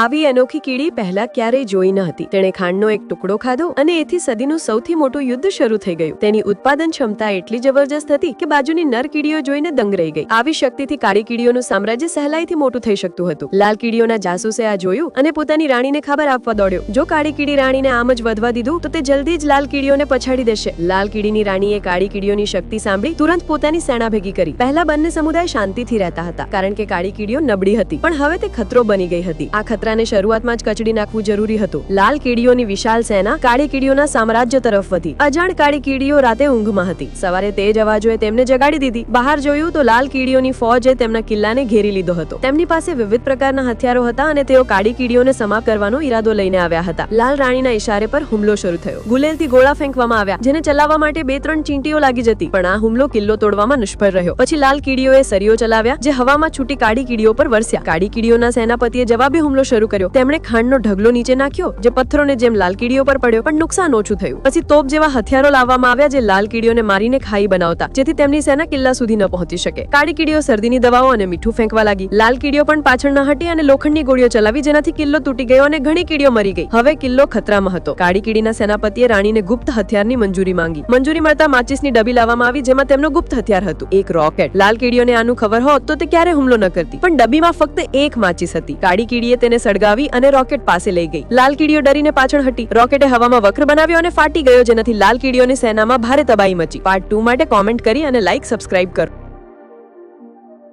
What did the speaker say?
આવી અનોખી કીડી પહેલા ક્યારેય જોઈ ન હતી. તેણે ખાંડનો એક ટુકડો ખાધો અને એથી સદીનું સૌથી મોટું યુદ્ધ શરૂ થઈ ગયું. તેની ઉત્પાદન ક્ષમતા એટલી જબરજસ્ત હતી કે બાજુની નર કીડીઓ જોઈને દંગ રહી ગઈ. આવી શક્તિથી કાળી કીડીઓનું સામ્રાજ્ય સહેલાઈથી મોટું થઈ શકતું હતું. લાલ કીડીઓના જાસૂસે આ જોયું અને પોતાની રાણીને ખબર આપવા દોડ્યો. જો કાળી કીડી રાણીને આમ જ વધવા દીધું, તો તે જલ્દી જ લાલ કીડીઓને પછાડી દેશે. લાલ કીડીની રાણીએ કાળી કીડીઓની શક્તિ સાંભળી તુરંત પોતાની સેના ભેગી કરી. પહેલા બંને સમુદાય શાંતિથી રહેતા હતા, કારણ કે કાળી કીડીઓ નબળી હતી. પણ હવે તે ખતરો બની ગઈ હતી. આ ખતરાને શરૂઆતમાં જ કચડી નાખવું જરૂરી હતું. લાલ કીડીઓની વિશાળ સેના કાળી કીડીઓના સામ્રાજ્ય તરફ વધી. અજાણ કાળી કીડીઓ રાતે ઊંઘમાં હતી. સવારે તેજ અવાજોએ તેમને જગાડી દીધી. બહાર જોયું તો લાલ કીડીઓની ફોજે તેમના કિલ્લાને ઘેરી લીધો હતો. તેમની પાસે વિવિધ પ્રકારના હથિયારો હતા અને તેઓ કાળી કીડીઓને સમાપ્ત કરવાનો ઈરાદો લઈને આવ્યા હતા. લાલ રાણીના ઇશારે પર હુમલો શરૂ થયો. ગુલેલથી ગોળા ફેંકવામાં આવ્યા, જેને ચલાવવા માટે બે ત્રણ ચીંટીઓ લાગી જતી. પણ આ હુમલો કિલ્લો તોડવામાં નિષ્ફળ રહ્યો. પછી લાલ કીડીઓએ સરીઓ ચલાવ્યા, જે હવામાં છૂટી કાળી કીડીઓ પર વરસ્યા. કાળી કીડીઓના સેનાપતિએ જવાબી હુમલો શરૂ કર્યો. તેમણે ખાંડનો ઢગલો નીચે નાખ્યો, જે પથ્થરોને જેમ લાલ પર પડ્યો, પણ નુકસાન ઓછું થયું. પછી તોપ જેવા હથિયારો લાવવામાં આવ્યા જે લાલ મારીને ખાઈ બનાવતા, જેથી તેમની સેના કિલ્લા સુધી ન પહોંચી શકે. કાળી કીડીઓ શરદીની દવાઓ અને મીઠું ફેંકવા લાગી. લાલ પણ પાછળ ન હટી અને લોખંડની ગોળીઓ ચલાવી, જેનાથી કિલ્લો તૂટી ગયો અને ઘણી કીડીઓ મરી ગઈ. હવે કિલ્લો ખતરામાં હતો. કાળી કીડીના સેનાપતિએ રાણીને ગુપ્ત હથિયારની મંજૂરી માંગી. મંજૂરી મળતા માચિસની ડબી લાવવામાં આવી, જેમાં તેમનું ગુપ્ત હથિયાર હતું. એક રોકેટ. લાલ કીડીઓને આનું ખબર હોત તો તે ક્યારે હુમલો ન કરતી. પણ ડબીમાં ફક્ત એક માચિસ હતી. કાળી કીડીએ તેને સળગાવી અને રોકેટ પાસે લઈ ગઈ. લાલ કીડીઓ ડરીને પાછળ હટી, રોકેટે હવામાં વક્ર બનાવ્યો અને ફાટી ગયો, જેનાથી લાલ કીડીઓની સેનામાં ભારે તબાહી મચી. પાર્ટ ટુ માટે કોમેન્ટ કરી અને લાઈક સબસ્ક્રાઇબ કરો.